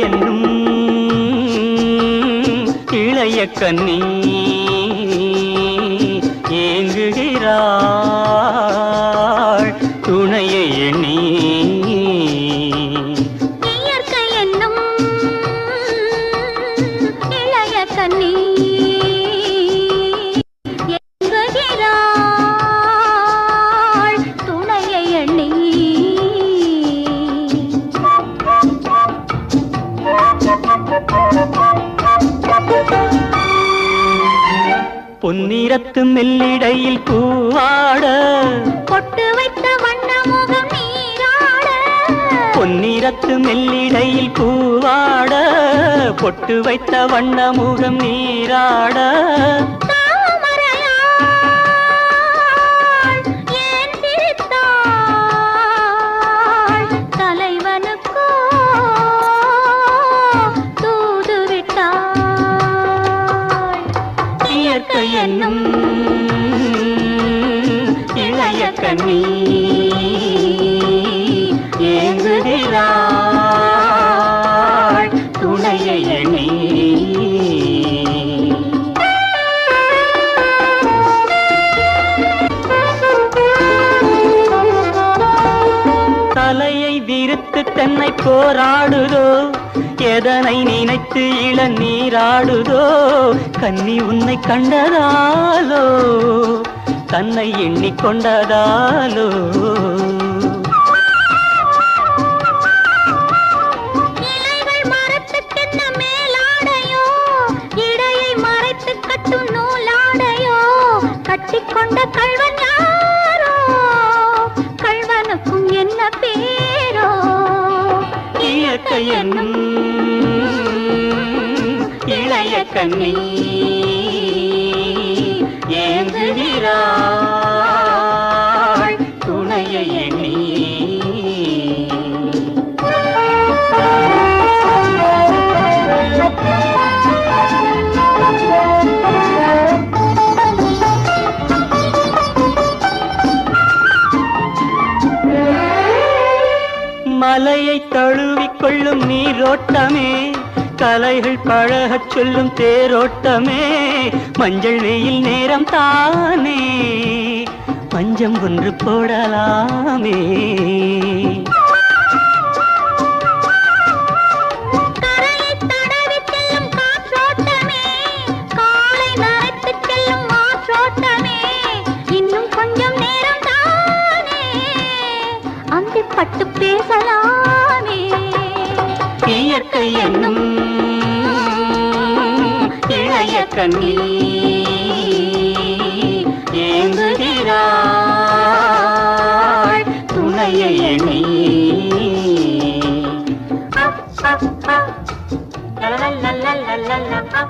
என்னும் இளைய கண்ணி ஏங்குகிறார் பொன்னிறத்து மெல்லிடையில் பூவாட. பொட்டு வைத்த வண்ண முகம் நீராட. பொன்னிறத்து மெல்லிடையில் பூவாட. பொட்டு வைத்த வண்ண முகம் நீராட. இயற்கை என்னும் இளைய கண்ணீர். நினைத்து விரித்து தன்னை போராடுதோ? எதனை நினைத்து இள நீராடுதோ? கன்னி உன்னை கண்டதாலோ? தன்னை எண்ணிக்கொண்டதாலோ கட்டிக்கொண்ட கல்வன் யாரோ? என்னும் இளைய கண்ணி ஏந்துகிறார். மலையை தழுவிக் கொள்ளும் நீரோட்டமே. கலைகள் பழகச் சொல்லும் தேரோட்டமே. மஞ்சள் வெயில் நேரம் தானே. பஞ்சம் ஒன்று போடலாமே. பட்டு பேசலாமே இயற்கை என்னும் இளைய கண்ணி ஏங்குகிறாள் துணையை எண்ணி La la la la la